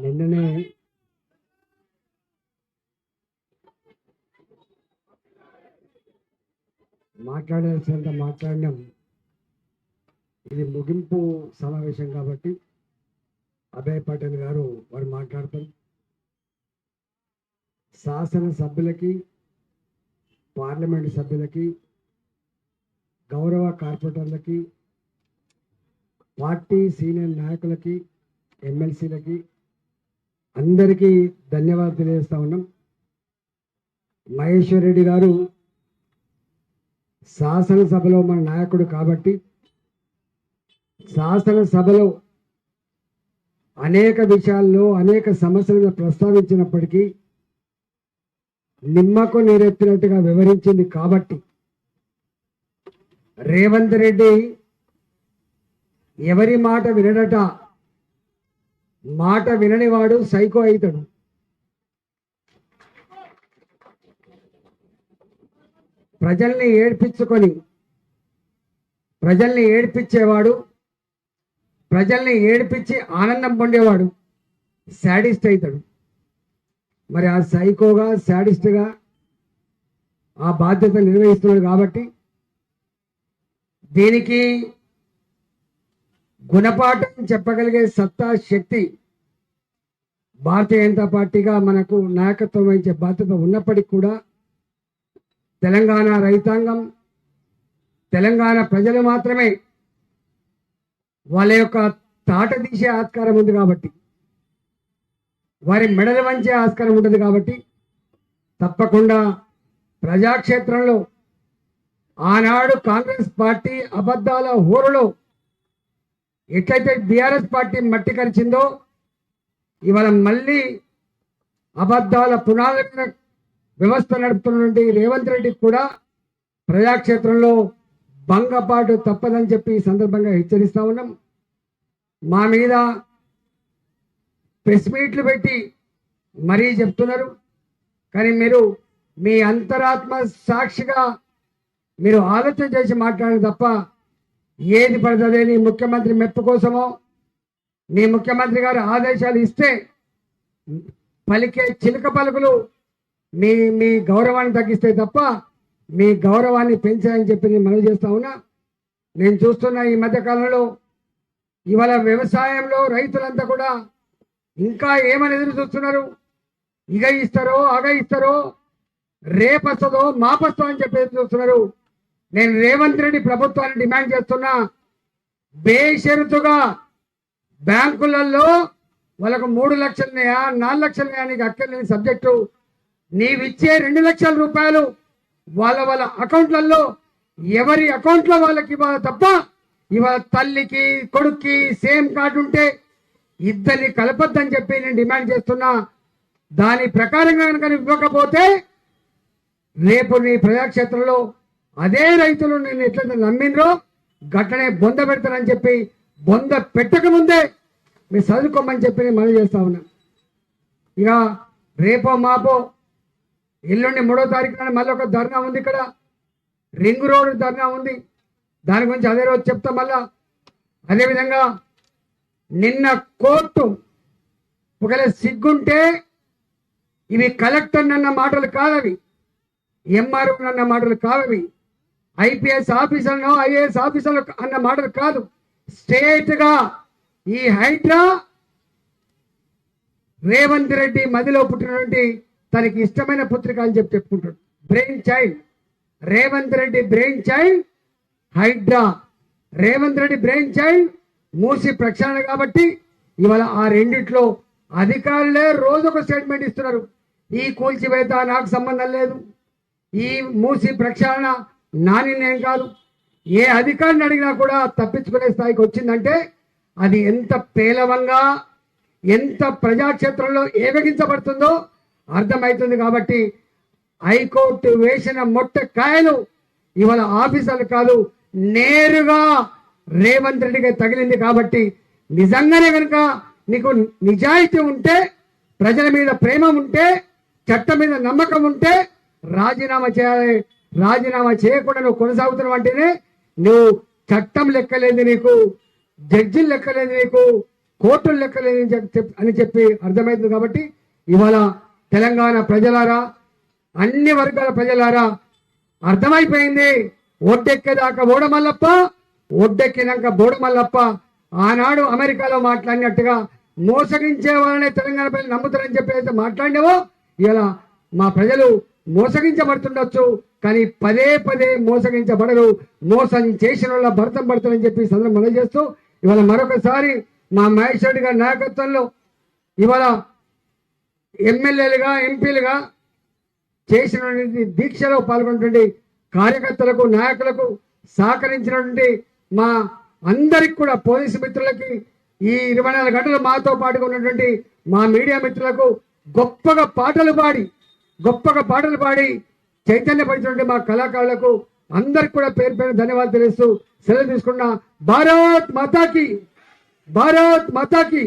నిన్ననే మాట్లాడాల్సినంత మాట్లాడినాం. ఇది ముగింపు సమావేశం కాబట్టి అభయ్ పటేల్ గారు వారు మాట్లాడతారు. శాసన సభ్యులకి పార్లమెంట్ సభ్యులకి గౌరవ కార్పొరేటర్లకి పార్టీ సీనియర్ నాయకులకి ఎమ్మెల్సీలకి అందరికీ ధన్యవాదాలు తెలియజేస్తా ఉన్నాం. మహేశ్వర్ రెడ్డి గారు శాసనసభలో మన నాయకుడు కాబట్టి శాసనసభలో అనేక విషయాల్లో అనేక సమస్యలను ప్రస్తావించినప్పటికీ నిమ్మకు నీరెత్తినట్టుగా వివరించింది కాబట్టి రేవంత్ రెడ్డి ఎవరి మాట వినడట మాట విననివాడు సైకో అవుతాడు ప్రజల్ని ఏడ్పించుకొని ప్రజల్ని ఏడ్పించేవాడు ప్రజల్ని ఏడిపించి ఆనందం పొందేవాడు శాడిస్ట్ అవుతాడు మరి ఆ సైకోగా శాడిస్ట్గా ఆ బాధ్యత నిర్వహిస్తున్నాడు కాబట్టి దీనికి గుణపాఠం చెప్పగలిగే సత్తా శక్తి భారతీయ జనతా పార్టీగా మనకు నాయకత్వం వహించే బాధ్యత ఉన్నప్పటికీ కూడా తెలంగాణ రైతాంగం తెలంగాణ ప్రజలు మాత్రమే వాళ్ళ యొక్క తాట తీసే ఆస్కారం ఉంది కాబట్టి వారి మెడలు వంచే ఆస్కారం ఉంటుంది కాబట్టి తప్పకుండా ప్రజాక్షేత్రంలో ఆనాడు కాంగ్రెస్ పార్టీ అబద్ధాల హోరులో ఎట్లయితే బీఆర్ఎస్ పార్టీ మట్టి కరిచిందో ఇవాళ మళ్ళీ అబద్ధాల పునాదుల వ్యవస్థ నడుపుతున్నటువంటి రేవంత్ రెడ్డికి కూడా ప్రజాక్షేత్రంలో భంగపాటు తప్పదని చెప్పి ఈ సందర్భంగా హెచ్చరిస్తా ఉన్నాం. మా మీద ప్రెస్ మీట్లు పెట్టి మరీ చెప్తున్నారు. కానీ మీరు మీ అంతరాత్మ సాక్షిగా మీరు ఆలోచన చేసి మాట్లాడాలి తప్ప ఏది పడుతుంది నీ ముఖ్యమంత్రి మెప్పు కోసమో మీ ముఖ్యమంత్రి గారు ఆదేశాలు ఇస్తే పలికే చిలుక పలుకులు మీ మీ గౌరవాన్ని తగ్గిస్తే తప్ప మీ గౌరవాన్ని పెంచాయని చెప్పి నేను మనవి చేస్తా ఉన్నా. నేను చూస్తున్న ఈ మధ్యకాలంలో ఇవాళ వ్యవసాయంలో రైతులంతా కూడా ఇంకా ఏమని ఎదురు చూస్తున్నారు? ఇగ ఇస్తారో అగ ఇస్తారో రేపొస్తుందో మాపస్తో అని చెప్పి ఎదురు చూస్తున్నారు. నేను రేవంత్ రెడ్డి ప్రభుత్వాన్ని డిమాండ్ చేస్తున్నా బేషరతుగా బ్యాంకులలో వాళ్ళకు మూడు లక్షలున్నాయా నాలుగు లక్షలున్నాయా నీకు అక్కర్లేని సబ్జెక్టు. నీవిచ్చే రెండు లక్షల రూపాయలు వాళ్ళ వాళ్ళ అకౌంట్లలో ఎవరి అకౌంట్లో వాళ్ళకి ఇవ్వాలి తప్ప ఇవాళ తల్లికి కొడుక్కి సేమ్ కార్డు ఉంటే ఇద్దరిని కలపద్దని చెప్పి నేను డిమాండ్ చేస్తున్నా. దాని ప్రకారంగా కనుక ఇవ్వకపోతే రేపు నీ ప్రజాక్షేత్రంలో అదే రైతులు నేను ఎట్లయితే నమ్మిండ్రో గట్లనే బొంద పెడతానని చెప్పి బొంద పెట్టక ముందే మీరు చదువుకోమని చెప్పి నేను మనవి చేస్తా ఉన్నా. ఇక రేపో మాపో ఎల్లుండి మూడో తారీఖున మళ్ళీ ఒక ధర్నా ఉంది ఇక్కడ. రింగ్ రోడ్ ధర్నా ఉంది. దాని గురించి అదే రోజు చెప్తా మళ్ళా. అదేవిధంగా నిన్న కోర్టు ఒకవేళ సిగ్గుంటే ఇవి కలెక్టర్ నన్న మాటలు కాదవి. ఎంఆర్ఓ నన్న మాటలు కావవి ఐపీఎస్ ఆఫీసర్ను ఐఏఎస్ ఆఫీసర్లు అన్న మాటలు కాదు. స్టేట్గా ఈ హైడ్రా రేవంత్ రెడ్డి మదిలో పుట్టినటువంటి తనకి ఇష్టమైన పుత్రిక అని చెప్పి చెప్పుకుంటాడు. Brain child Revanth Reddy brain child HYDRAA. Revanth Reddy brain child Musi ప్రక్షాళన కాబట్టి ఇవాళ ఆ రెండిట్లో అధికారులే రోజు ఒక స్టేట్మెంట్ ఇస్తున్నారు. ఈ కూల్చివేత నాకు సంబంధం లేదు. ఈ మూసి ప్రక్షాళన నా నిర్ణయం కాదు. ఏ అధికారిని అడిగినా కూడా తప్పించుకునే స్థాయికి వచ్చిందంటే అది ఎంత పేలవంగా ఎంత ప్రజాక్షేత్రంలో ఏవగించబడుతుందో అర్థమవుతుంది కాబట్టి హైకోర్టు వేసిన మొట్ట కాయలు ఇవాళ ఆఫీసర్లు కాదు నేరుగా రేవంత్ రెడ్డికి తగిలింది కాబట్టి నిజంగానే కనుక నీకు నిజాయితీ ఉంటే ప్రజల మీద ప్రేమ ఉంటే చట్టం మీద నమ్మకం ఉంటే రాజీనామా చేయాలి రాజీనామా చేయకుండా నువ్వు కొనసాగుతున్నావు అంటేనే నువ్వు చట్టం లెక్కలేదు నీకు జడ్జిలు లెక్కలేదు నీకు కోర్టులు లెక్కలేని అని చెప్పి అర్థమైంది కాబట్టి ఇవాళ తెలంగాణ ప్రజలారా అన్ని వర్గాల ప్రజలారా అర్థమైపోయింది. ఒడ్డెక్కేదాకా ఓడమల్లప్ప ఒడ్డెక్కినాక బోడమల్లప్ప. ఆనాడు అమెరికాలో మాట్లాడినట్టుగా మోసగించే వాళ్ళనే తెలంగాణ ప్రజలు నమ్ముతారని చెప్పి అయితే మాట్లాడినావో ఇలా మా ప్రజలు మోసగించబడుతుండొచ్చు. కానీ పదే పదే మోసగించబడరు. మోసం చేసిన వాళ్ళ భర్తం పడతారని చెప్పి సందర్భం మనం చేస్తూ ఇవాళ మరొకసారి మా మహేష్ రెడ్డి గారి నాయకత్వంలో ఇవాళ ఎమ్మెల్యేలుగా ఎంపీలుగా చేసినటువంటి దీక్షలో పాల్గొన్నటువంటి కార్యకర్తలకు నాయకులకు సహకరించినటువంటి మా అందరికి కూడా పోలీసు మిత్రులకి ఈ ఇరవై నాలుగు గంటలు మాతో పాటుగా ఉన్నటువంటి మా మీడియా మిత్రులకు గొప్పగా పాటలు పాడి గొప్పగా పాటలు పాడి చైతన్యపరిచినటువంటి మా కళాకారులకు అందరికి కూడా పేరు పేరు ధన్యవాదాలు తెలుస్తూ సెలవు తీసుకున్న భారత్ మాతాకి భారత్ మాతాకి.